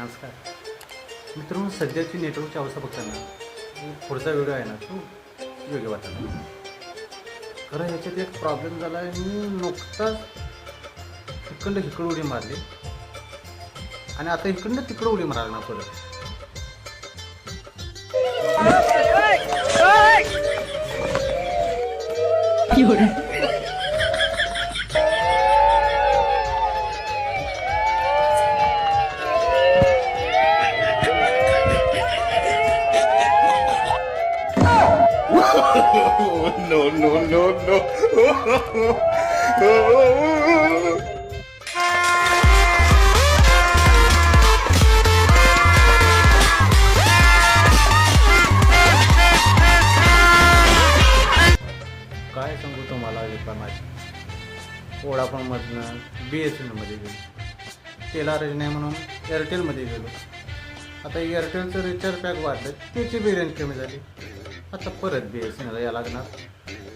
नमस्कार. मित्रांनो सध्याची नेटवर्कची अवस्था बघताना पुढचा व्हिडिओ आहे ना तो योग्य वाटला खरं ह्याच्यात एक प्रॉब्लेम झाला आहे मी नुकताच इकडं इकडं उडी मारली. आणि आता इकडनं तिकडं उडी मारायला ना परत. no, no, no, no. काय सांगू तुम्हाला विकामाची वोडाफोनमधनं बी एस एनमध्ये गेलो. तेला रेंज नाही म्हणून एअरटेलमध्ये गेलो. आता एअरटेलचं रिचार्ज पॅक वाढलं त्याची बी रेंज कमी झाली. आता परत बी एस एन एलला या लागणार.